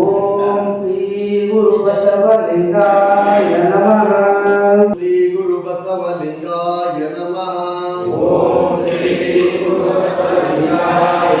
ஓம் ஸ்ரீ குரு பசவலிங்காய நம ஸ்ரீ குரு பசவலிங்காய நம ஓம் ஸ்ரீ குரு பசவலிங்காய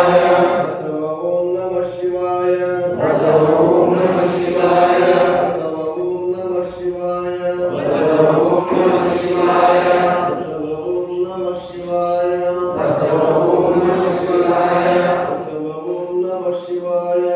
शिवाय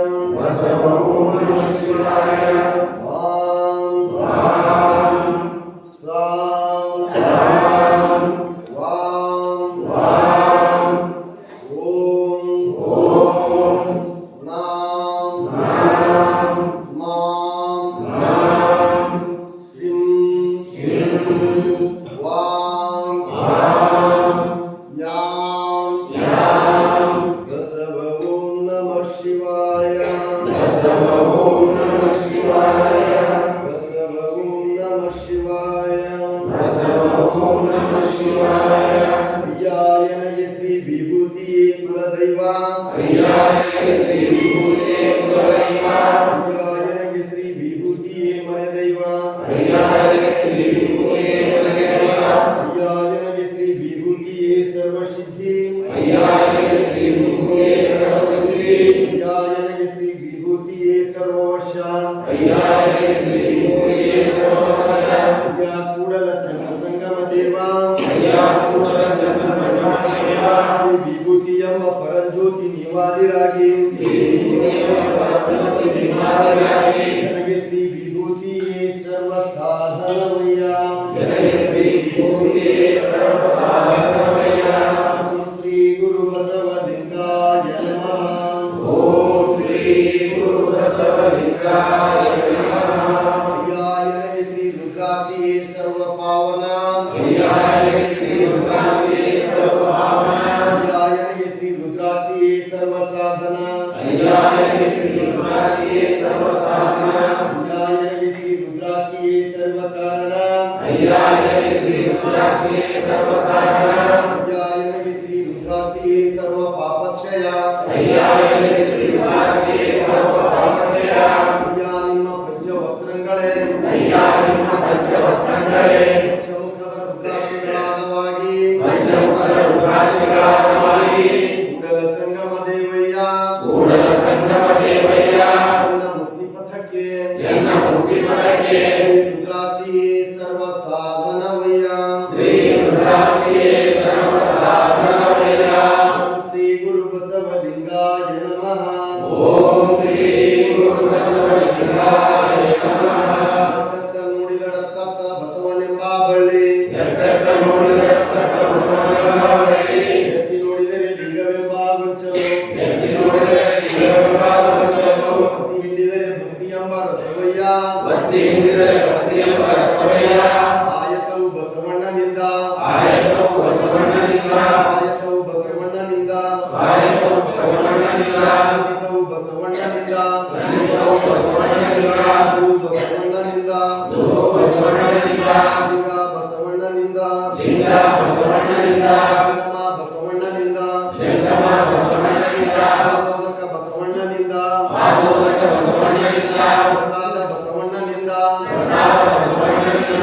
Amen.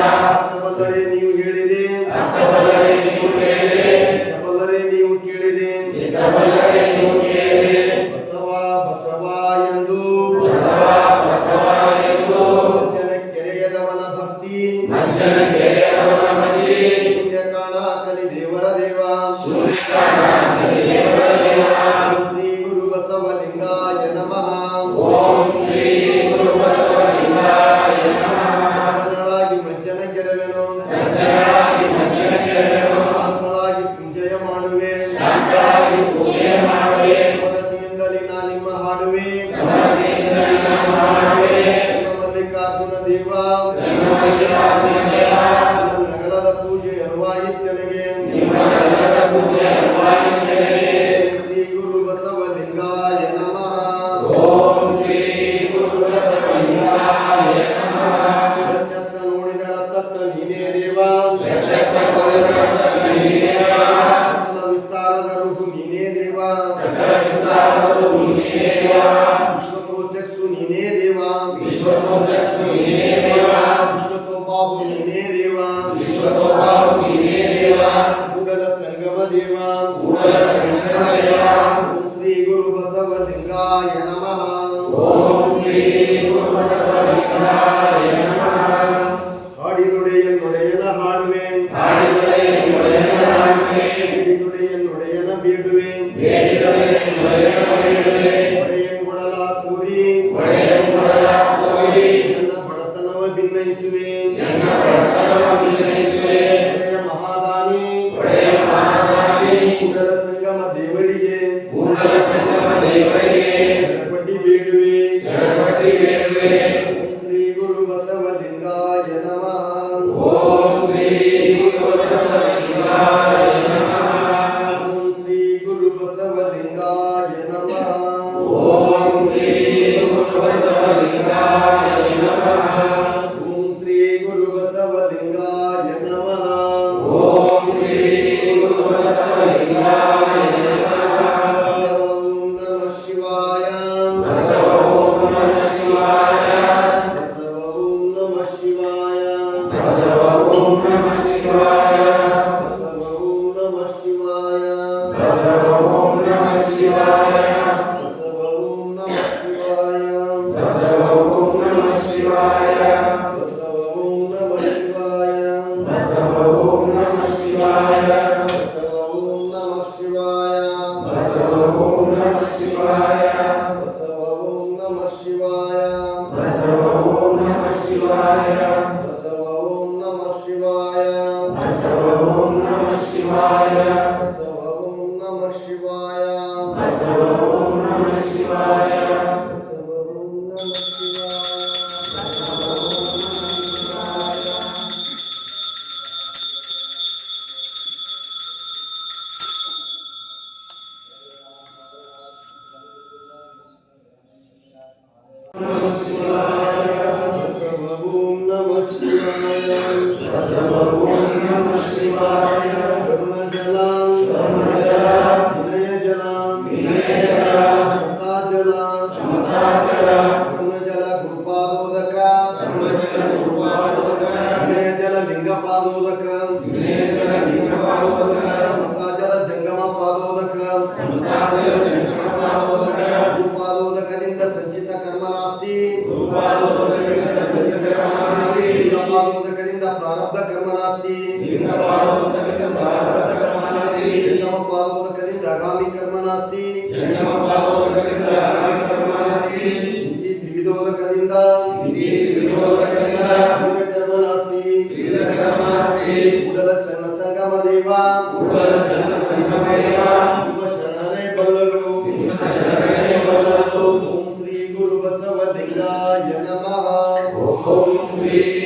Obrigado. विश्वतो चक्षुनिने देवा। Yes. ಬಸವಲಿಂಗಾಯ ನಮಃ ಓಂ ಶ್ರೀ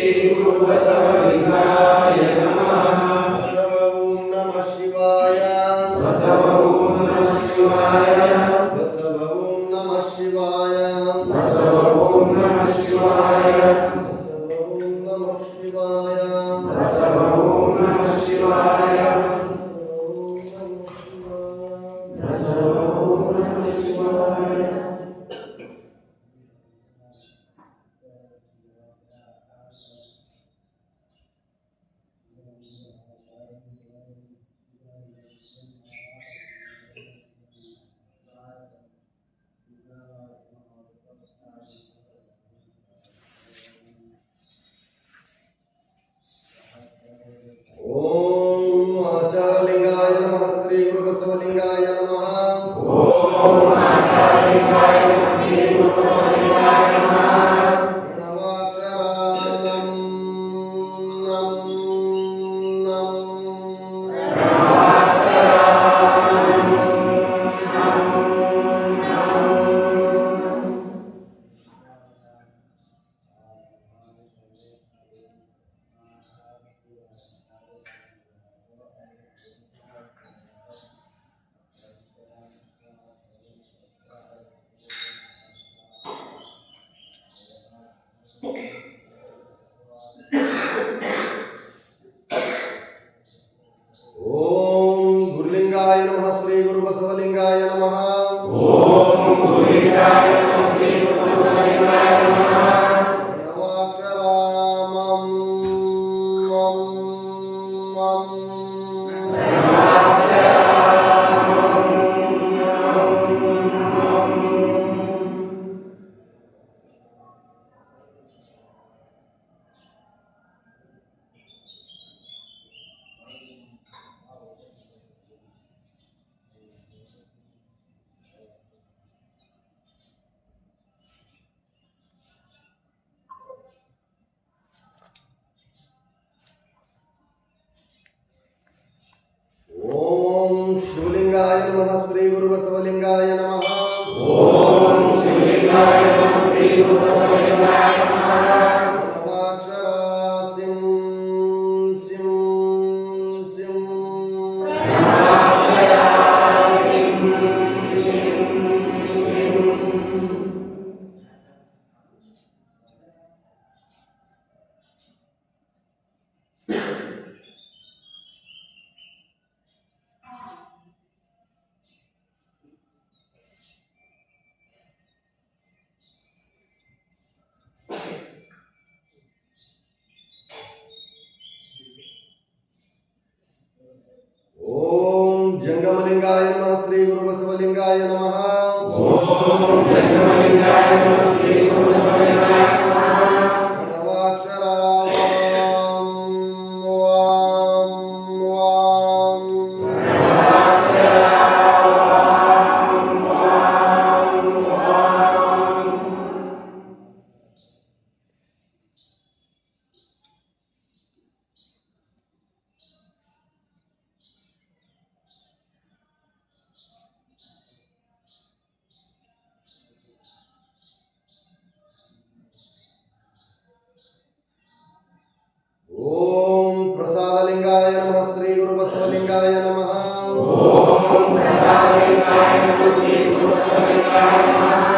श्री गुरु बसवलिंगाय नमः। ओम गुरुदेवाय नमः। జంగమలింగాయ నమ శ్రీ గురు బసవలింగాయ నమ ఓం జంగమలింగాయ నమ శ్రీ గురు బసవలింగాయ नमः। ओम प्रसादिताय नमः श्री पुरुषोत्तमाय नमः।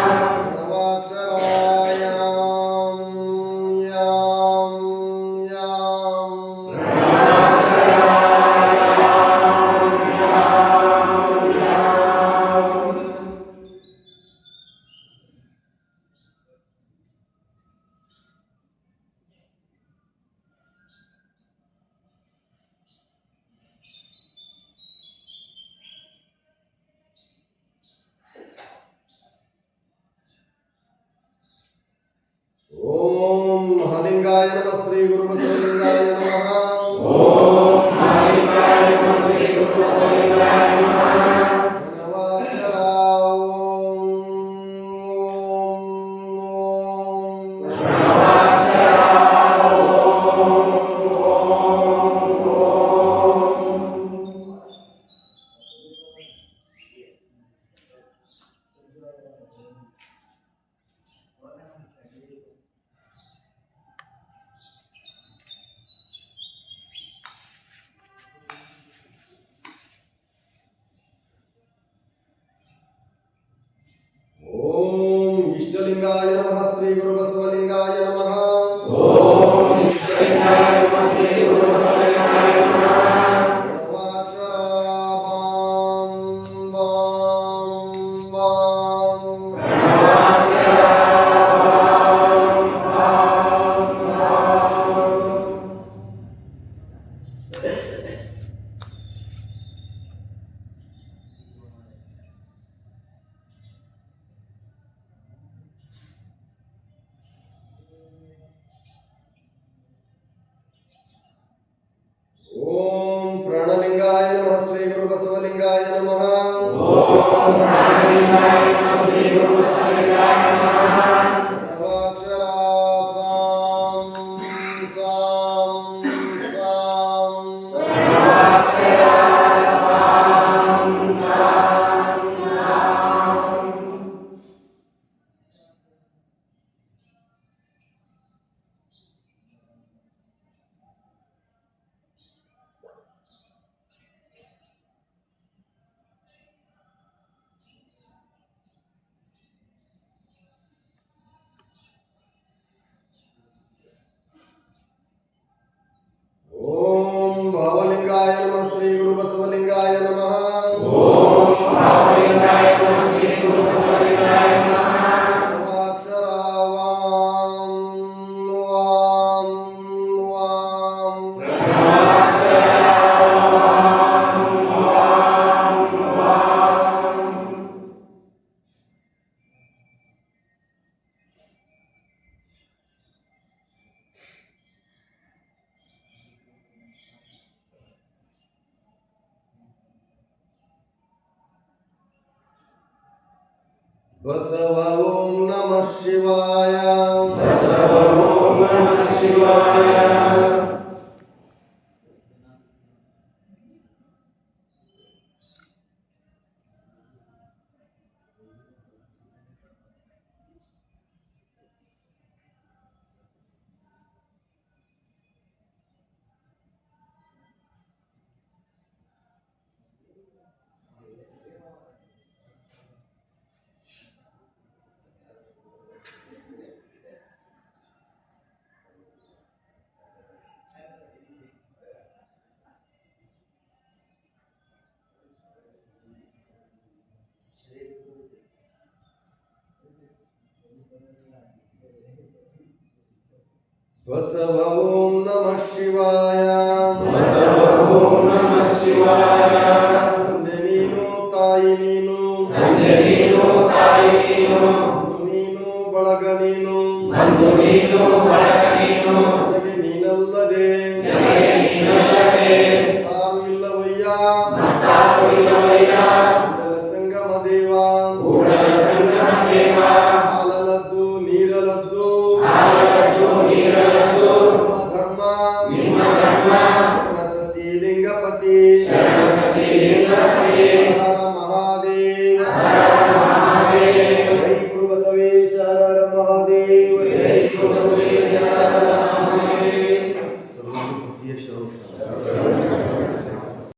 వసవ ఓం నమ శివాయ. వసవ ఓం నమ శివాయ. ಬಸವ ಓಂ ನಮಃ ಶಿವಾಯ ಬಸವ ಓಂ ನಮಃ ಶಿವಾಯ ತಂದೆ ನೀನು ತಾಯಿ ನೀನು ತಂದೆ ನೀನು ಬಳಗ ನೀನು ನನಗೆ ನೀನಲ್ಲದೆ ತಾವು ಇಲ್ಲವಯ್ಯ ಕೂಡಲ